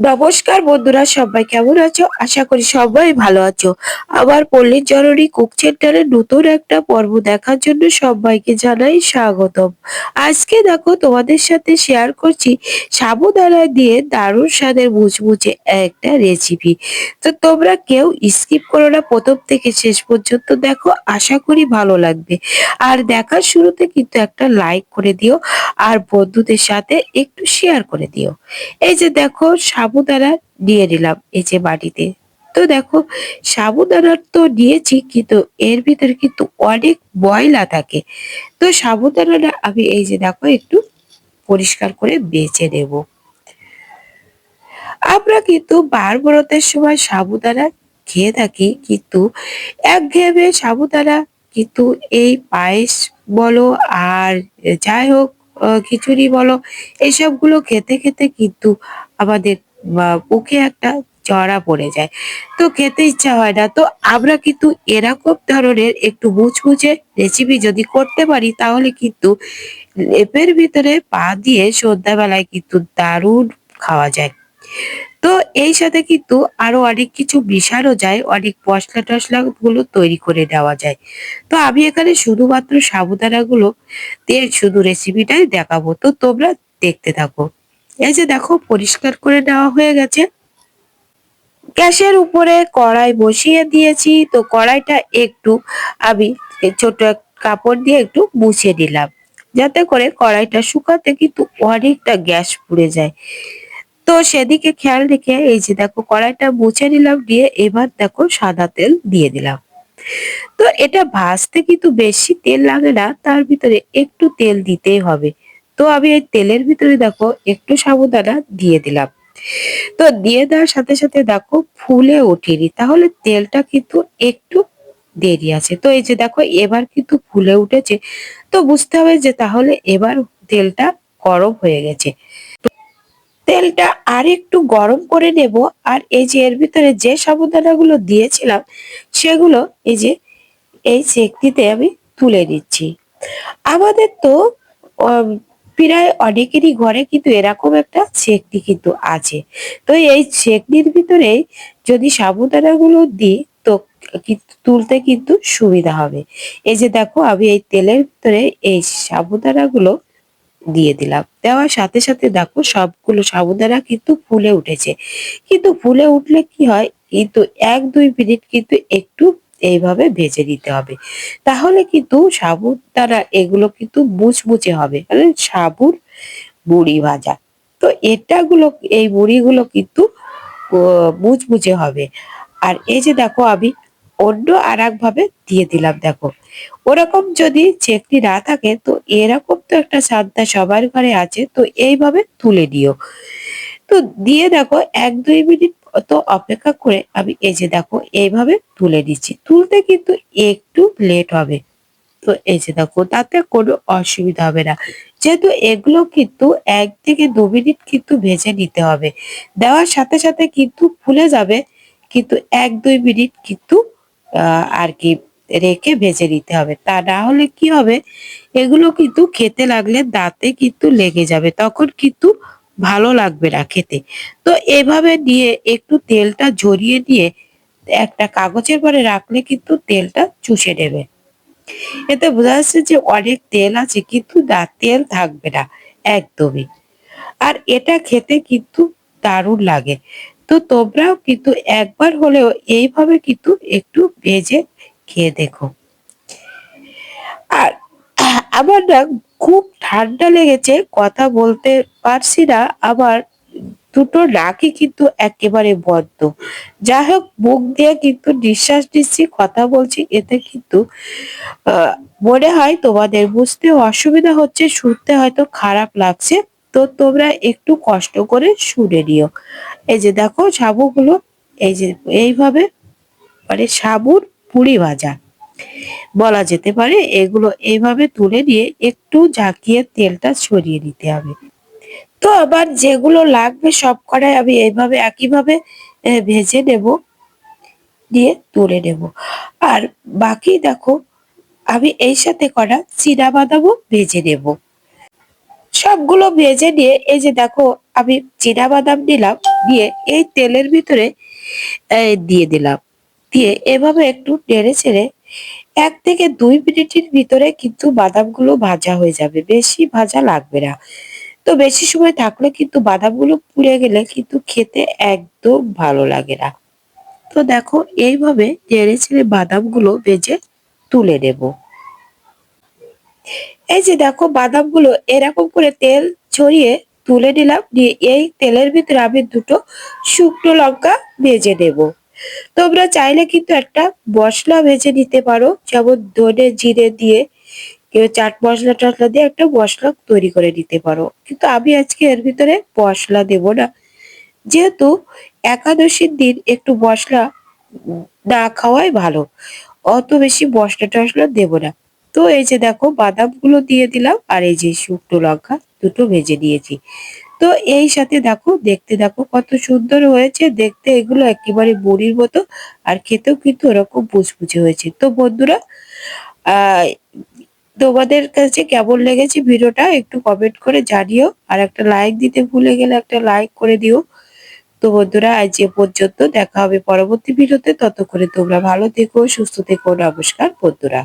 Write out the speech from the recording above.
নমস্কার বন্ধুরা, সবাই কেমন আছো? আশা করি সবাই ভালো আছো। আবার পল্লীর জননী কুক সেন্টারের নতুন একটা পর্ব দেখার জন্য সবাইকে জানাই স্বাগতম। আজকে দেখো তোমাদের সাথে শেয়ার করছি সাবুদানা দিয়ে দারুণ স্বাদের মুচমুচে একটা রেসিপি তো তোমরা কেউ স্কিপ করো না, প্রথম থেকে শেষ পর্যন্ত দেখো, আশা করি ভালো লাগবে। আর দেখার শুরুতে কিন্তু একটা লাইক করে দিও, আর বন্ধুদের সাথে একটু শেয়ার করে দিও। এই যে দেখো সাবুদানা দিয়ে দিলাম এই যে বাটিতে। তো দেখো সাবুদানার তো দিয়েছি, কিন্তু এর ভিতরে কিন্তু অনেক ময়লা থাকে। তো সাবুদানাটা আমি এই যে দেখো, একটু পরিষ্কার করে বেছে নেব। আমরা কিন্তু বার বরতের সময় সাবুদানা খেয়ে থাকি, কিন্তু একঘেয়েমে সাবুদানা কিন্তু এই পায়েস বলো, আর যাই হোক খিচুড়ি বলো, এসবগুলো খেতে খেতে কিন্তু আমাদের মুখে একটা জড়া পড়ে যায়। তো খেতে ইচ্ছা হয় না। তো আমরা কিন্তু এরকম ধরনের একটু মুচমুচে রেসিপি যদি করতে পারি, তাহলে কিন্তু লেপের ভিতরে পা দিয়ে সন্ধ্যাবেলায় কিন্তু দারুণ খাওয়া যায়। তো এই সাথে কিন্তু আরও অনেক কিছু মিশানো যায়, অনেক মশলা টশলা গুলো তৈরি করে দেওয়া যায়। তো আমি এখানে শুধুমাত্র সাবুদানা গুলো শুধু রেসিপিটাই দেখাবো। তো তোমরা দেখতে থাকো। এই যে দেখো, পরিষ্কার করে নেওয়া হয়ে গেছে। গ্যাসের উপরে কড়াই বসিয়ে দিয়েছি। তো কড়াইটা একটু আমি ছোট এক কাপড় দিয়ে একটু মুছে নিলাম। যাতে করে কড়াইটা শুকাতে কিন্তু অনেকটা গ্যাস পুড়ে যায়। তো সেদিকে খেয়াল রেখে এই যে দেখো, কড়াইটা মুছে নিলাম দিয়ে এবার দেখো সাদা তেল দিয়ে দিলাম। তো এটা ভাজতে কিন্তু বেশি তেল লাগে না, তার ভিতরে একটু তেল দিতেই হবে। তো আমি এই তেলের ভিতরে দেখো একটু সাবুদানা দিয়ে দিলাম। তো দিয়ে দেওয়ার সাথে সাথে দেখো ফুলে ওঠেনি। তাহলে তেলটা কিন্তু একটু দেরি আছে। তো এই যে দেখো এবার কিন্তু ফুলে উঠেছে। তো বুঝতে হবে যে তাহলে এবার তেলটা গরম হয়ে গেছে। তেলটা আর একটু গরম করে নেব। আর এই যে এর ভিতরে যে সাবুদানাগুলো দিয়েছিলাম, সেগুলো এই যে এই চেকটিতে আমি তুলে নিচ্ছি। আমাদের তো প্রায় অনেকেরই ঘরে কিন্তু এরকম একটা চেকনি কিন্তু আছে। তো এই চেকনির ভিতরে যদি সাবুদানাগুলো দিই, তো তুলতে কিন্তু সুবিধা হবে। এই যে দেখো, আমি এই তেলের ভিতরে এই সাবুদানাগুলো দিয়ে দিলাম। দেওয়ার সাথে সাথে দেখো, সবগুলো সাবুদানা কিন্তু ফুলে উঠেছে। কিন্তু ফুলে উঠলে কি হয়, কিন্তু এক দুই মিনিট কিন্তু একটু এইভাবে ভেজে নিতে হবে। তাহলে কিন্তু সাবুদানা এগুলো কিন্তু মুচমুচে হবে। মানে সাবুর মুড়ি ভাজা। তো এটাগুলো এই মুড়িগুলো কিন্তু মুচমুচে হবে। আর এই যে দেখো আমি অন্য আর ভাবে দিয়ে দিলাম দেখো। ওরকম যদি চেকনি না থাকে, তো এরকম তো একটা সাদা সবার ঘরে আছে, তো এইভাবে তুলে দিও তো দিয়ে দেখো এক দুই মিনিট তো অপেক্ষা করে আমি এই যে দেখো, এইভাবে তুলে দিচ্ছি তুলতে কিন্তু একটু লেট হবে। তো এই যে দেখো, তাতে কোনো অসুবিধা হবে না। যেহেতু এগুলো কিন্তু এক থেকে দু মিনিট কিন্তু ভেজে নিতে হবে। দেওয়ার সাথে সাথে কিন্তু ফুলে যাবে, কিন্তু এক দুই মিনিট কিন্তু আর কি রেখে ভেজে নিতে হবে। তা না হলে কি হবে? এগুলো কিন্তু খেতে লাগলে দাঁতে কিন্তু লেগে যাবে। তখন কিন্তু ভালো লাগবে না খেতে। তো এভাবে নিয়ে একটু তেলটা ঝরিয়ে নিয়ে একটা কাগজের পরে রাখলে কিন্তু তেলটা চুষে নেবে। এতে বোঝা যাচ্ছে যে অনেক তেল আছে কিন্তু না, তেল থাকবে না একদমই। আর এটা খেতে কিন্তু দারুণ লাগে। তো তোমরাও কিন্তু একবার হলেও এইভাবে কিন্তু একটু ভেজে খেয়ে দেখো। আর আমার না খুব ঠান্ডা লেগেছে, কথা বলতে পারছি না, আবার দুটো নাকই কিন্তু একেবারে বদ্ধ। যাই হোক, মুখ দিয়ে কিন্তু নিঃশ্বাস নিচ্ছি, কথা বলছি, এতে কিন্তু মনে হয় তোমাদের বুঝতে অসুবিধা হচ্ছে, শুনতে হয়তো খারাপ লাগছে, তো তোমরা একটু কষ্ট করে শুনে নিও। এই যে দেখো, সাবুগুলো, এই যে এইভাবে মানে সাবুর পুরি ভাজা। বলা যেতে পারে এগুলো এইভাবে তুলে নিয়ে একটু ঝাঁকিয়ে তেলটা ছড়িয়ে নিতে হবে। তো আবার যেগুলো লাগবে সব কটাই আমি এইভাবে একইভাবে ভেজে নেব, দিয়ে তুলে নেব। আর বাকি দেখো, আমি এই সাথে করা চীনা বাদামও ভেজে নেব। সবগুলো ভেজে নিয়ে এই যে দেখো, আমি চীনা বাদাম দিলাম দিয়ে এই তেলের ভিতরে দিয়ে দিলাম। দিয়ে এভাবে একটু নেড়ে ছেড়ে এক থেকে দুই মিনিটের ভিতরে কিন্তু বাদামগুলো ভাজা হয়ে যাবে। বেশি ভাজা লাগবে না। তো বেশি সময় থাকলে কিন্তু বাদামগুলো পুড়ে গেলে কিন্তু খেতে একদম ভালো লাগে না। তো দেখো, এইভাবে নেড়ে ছেড়ে বাদামগুলো ভেজে তুলে নেব। এই যে দেখো, বাদামগুলো এরকম করে তেল ছড়িয়ে তুলে নিলাম। দিয়ে এই তেলের ভিতরে আমি দুটো শুকনো লঙ্কা ভেজে নেব। তোমরা চাইলে কিন্তু একটা মশলা ভেজে নিতে পারো। যেমন ধনে জিরে দিয়ে কেউ চাট মশলা টশলা দিয়ে একটা মশলা তৈরি করে নিতে পারো। কিন্তু আমি আজকে এর ভিতরে মশলা দেব না। যেহেতু একাদশীর দিন একটু মশলা না খাওয়াই ভালো, অত বেশি মশলা টশলা দেবো না। তো এই যে দেখো, বাদামগুলো দিয়ে দিলাম আর এই যে শুকনো লঙ্কা দুটো ভেজে নিয়েছি। তো এই সাথে দেখো, দেখতে দেখো কত সুন্দর হয়েছে। দেখতে এগুলো একেবারে বড়ির মতো আর খেতেও কিন্তু ওরকম মুচমুচে হয়েছে। তো বন্ধুরা তোমাদের কাছে কেমন লেগেছে ভিডিওটা একটু কমেন্ট করে জানিও আর একটা লাইক দিতে ভুলে গেলে একটা লাইক করে দিও। তো বন্ধুরা, আজ এ পর্যন্ত দেখা হবে পরবর্তী ভিডিওতে। ততক্ষণে তোমরা ভালো থেকো, সুস্থ থেকো। নমস্কার বন্ধুরা।